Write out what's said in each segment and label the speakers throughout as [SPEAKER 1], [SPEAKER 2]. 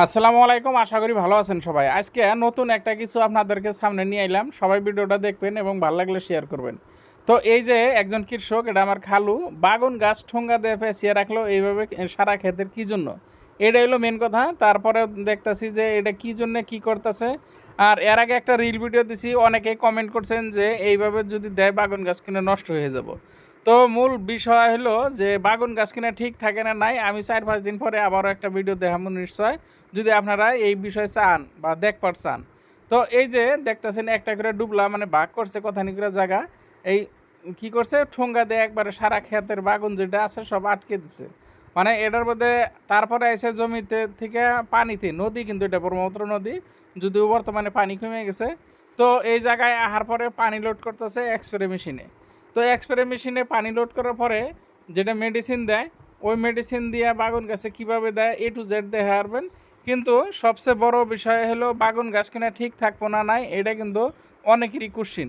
[SPEAKER 1] আসসালামু আলাইকুম, আশা করি ভালো আছেন সবাই। আজকে নতুন একটা কিছু আপনাদেরকে সামনে নিয়ে এলাম সবাই ভিডিওটা দেখবেন এবং ভালো লাগলে শেয়ার করবেন। তো এই যে একজন কৃষক, এটা আমার খালু, বাগুন গাছ ঠোঙ্গা দিয়ে পেঁচিয়ে রাখল এইভাবে সারা ক্ষেতের কী জন্য? এটা হলো মেন কথা। তারপরে দেখতেছি যে এটা কী জন্য কী করতেছে। আর এর আগে একটা রিল ভিডিও দিছি, অনেকেই কমেন্ট করছেন যে এইভাবে যদি দেয়, বাগুন গাছ কিনে নষ্ট হয়ে যাব। তো মূল বিষয় হলো যে বাগুন গাছ কিনা ঠিক থাকে না নাই, আমি চার পাঁচ দিন পরে আবারও একটা ভিডিও দেখাবো নিশ্চয়। যদি আপনারা এই বিষয়ে চান বা দেখবার চান। তো এই যে দেখতেছেন একটা করে ডুবলা মানে ভাগ করছে কথানি করে জায়গা। এই কি করছে? ঠোঙ্গা দিয়ে একবারে সারা ক্ষেতের বাগুন যেটা আছে সব আটকে দিছে। মানে এটার মধ্যে তারপরে এসে জমিতে থেকে পানিতে, নদী কিন্তু এটা ব্রহ্মপুত্র নদী, যদিও বর্তমানে পানি কমে গেছে। তো এই জায়গায় আহার পরে পানি লোড করতেছে এক্সপ্রে মেশিনে তো এক্সপ্রে মেশিনে পানি লোড করার পরে যেটা মেডিসিন দেয়, ওই মেডিসিন দিয়ে বাগুন গাছে কীভাবে দেয় এ টু জেড দেখে হারবেন। কিন্তু সবচেয়ে বড় বিষয় হলো বাগুন গাছ কিনা ঠিক থাকব না, নাই, এটা কিন্তু অনেকেরই কুশ্চিন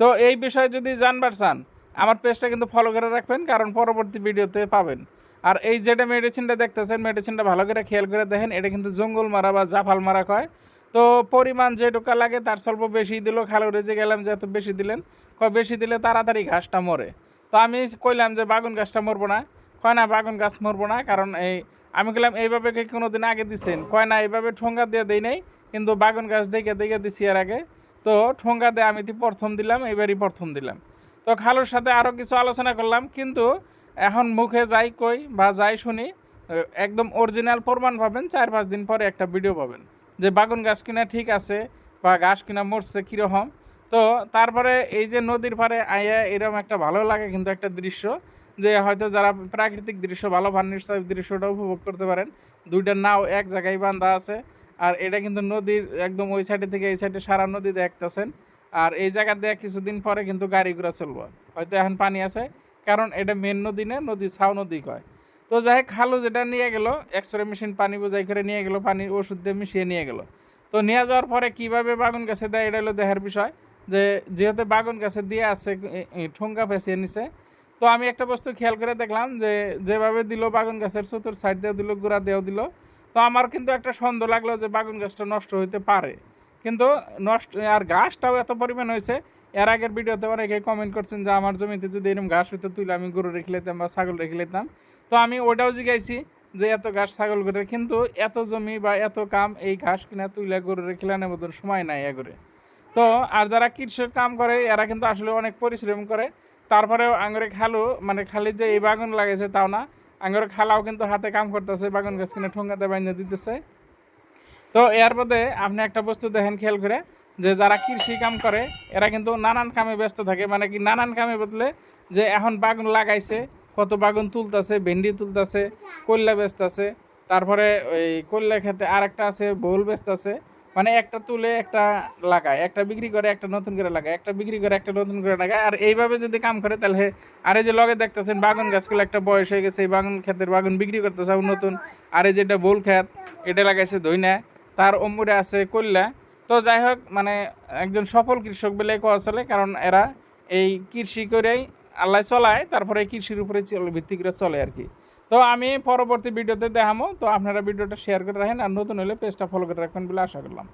[SPEAKER 1] তো এই বিষয়ে যদি জানবার চান, আমার পেজটা কিন্তু ফলো করে রাখবেন, কারণ পরবর্তী ভিডিওতে পাবেন। আর এই যেটা মেডিসিনটা দেখতেছেন মেডিসিনটা ভালো করে খেয়াল করে দেখেন, এটা কিন্তু জঙ্গল মারা বা জাফাল মারা কয়। তো পরিমাণ যেটুকা লাগে তার স্বল্প বেশি দিল, খালো রেজে গেলাম যে এত বেশি দিলেন, কয় বেশি দিলে তাড়াতাড়ি ঘাসটা মরে। তো আমি কইলাম যে বাগুন গাছটা মরবো না। কয় না, বাগুন গাছ মরবো না, কারণ এই আমি কইলাম, এইভাবে কি কোনো দিন আগে দিছেন? কয় না, এইভাবে ঠোঙ্গা দিয়ে দেই নাই, কিন্তু বাগুন গাছ দেখে দেখে দিছি এর আগে। তো ঠোঙ্গা দিয়ে আমি প্রথম দিলাম এবারই প্রথম দিলাম। তো খালুর সাথে আরও কিছু আলোচনা করলাম, কিন্তু এখন মুখে যাই কই বা যাই শুনি একদম অরিজিনাল প্রমাণ পাবেন, চার পাঁচ দিন পরে একটা ভিডিও পাবেন। যে বাগুন গাছ কিনা ঠিক আছে বা গাছ কিনা মরছে কীরকম। তো তারপরে এই যে নদীর পাড়ে আইয়া এরকম একটা ভালো লাগে কিন্তু একটা দৃশ্য যে হয়তো যারা প্রাকৃতিক দৃশ্য ভালো ভান্নির সাহেব দৃশ্যটা উপভোগ করতে পারেন। দুইটা নাও এক জায়গায় বান্ধা আছে আর এটা কিন্তু নদীর একদম ওই সাইডে থেকে এই সাইডে সারা নদী দেখতেছেন। আর এই জায়গা দিয়ে কিছুদিন পরে কিন্তু গাড়ি ঘোড়া চলবো। হয়তো এখন পানি আছে, কারণ এটা মেন নদী না, নদী ছাও নদী কয়। তো যাই হোক, খালু যেটা নিয়ে গেল এক্সপ্রে মেশিন পানি বোঝাই করে নিয়ে গেল, পানি ওষুধ দিয়ে মিশিয়ে নিয়ে গেল। তো নিয়ে যাওয়ার পরে কীভাবে বাগুন গাছে দেয়, এটা হলো দেখার বিষয়। যে যেহেতু বাগুন গাছে দিয়ে আছে ঠোঙ্গা ফেঁসিয়ে নিছে। তো আমি একটা বস্তু খেয়াল করে দেখলাম যে, যেভাবে দিল বাগুন গাছের চতুর সাইড দিয়ে দিল, গোড়া দেওয়া দিল। তো আমার কিন্তু একটা সন্দেহ লাগল যে বাগুন গাছটা নষ্ট হইতে পারে। কিন্তু নষ্ট, আর ঘাসটাও এত পরিমাণ হয়েছে, এর আগের ভিডিওতে অনেকে কমেন্ট করছেন যে, আমার জমিতে যদি এরকম ঘাস হইতো তুলে আমি গরু রেখে নিতাম বা ছাগল রেখে নিতাম তো আমি ওটাও জিগাইছি যে এত ঘাস ছাগল করে কিন্তু এত জমি বা এত কাম এই ঘাস কিনা তুলে গরু রেখে নেওয়ার মতন সময় নাই এগরে তো আর যারা কৃষক কাম করে, এরা কিন্তু আসলে অনেক পরিশ্রম করে। তারপরেও আঙুরে খালু মানে খালি যে এই বাগান লাগাইছে তাও না। আঙুরে খালাও কিন্তু হাতে কাম করতেছে, বাগান গাছ কিনে ঠোঙ্গাতে বাইন্দা দিতেছে। তো এর মধ্যে আপনি একটা বস্তু দেখেন খেয়াল করে, যে যারা কৃষি কাম করে, এরা কিন্তু নানান কামে ব্যস্ত থাকে। মানে কি নানান কামে বদলে যে এখন বাগুন লাগাইছে কত বাগুন তুলতেছে, ভেন্ডি তুলতেছে কল্যা বেচতেছে, তারপরে ওই কল্যা খেতে আর একটা আছে বহুল বেচতেছে। মানে একটা তুলে একটা লাগায়, একটা বিক্রি করে, একটা নতুন করে লাগায়, একটা বিক্রি করে, একটা নতুন করে লাগায়। আর এইভাবে যদি কাম করে, তাহলে আর এই যে লগে দেখতেছেন বাগুন গাছগুলো, একটা বয়স হয়ে গেছে, এই বাগুন ক্ষেতের বাগুন বিক্রি করতেছে নতুন। আর এই যেটা বোল ক্ষেত, এটা লাগাইছে দইনা তার অম্মুরে আছে কল্যা তো যাই হোক মানে একজন সফল কৃষক বলে কোয়া চলে, কারণ এরা এই কৃষি করেই আল্লাহ চলায়, তারপরে কৃষির উপরে চলে, ভিত্তি করে চলে আর কি। তো আমি পরবর্তী ভিডিওতে দেখামো। তো আপনারা ভিডিওটা শেয়ার করে রাখেন আর নতুন হলে পেজটা ফলো করে রাখবেন বলে আশা করলাম।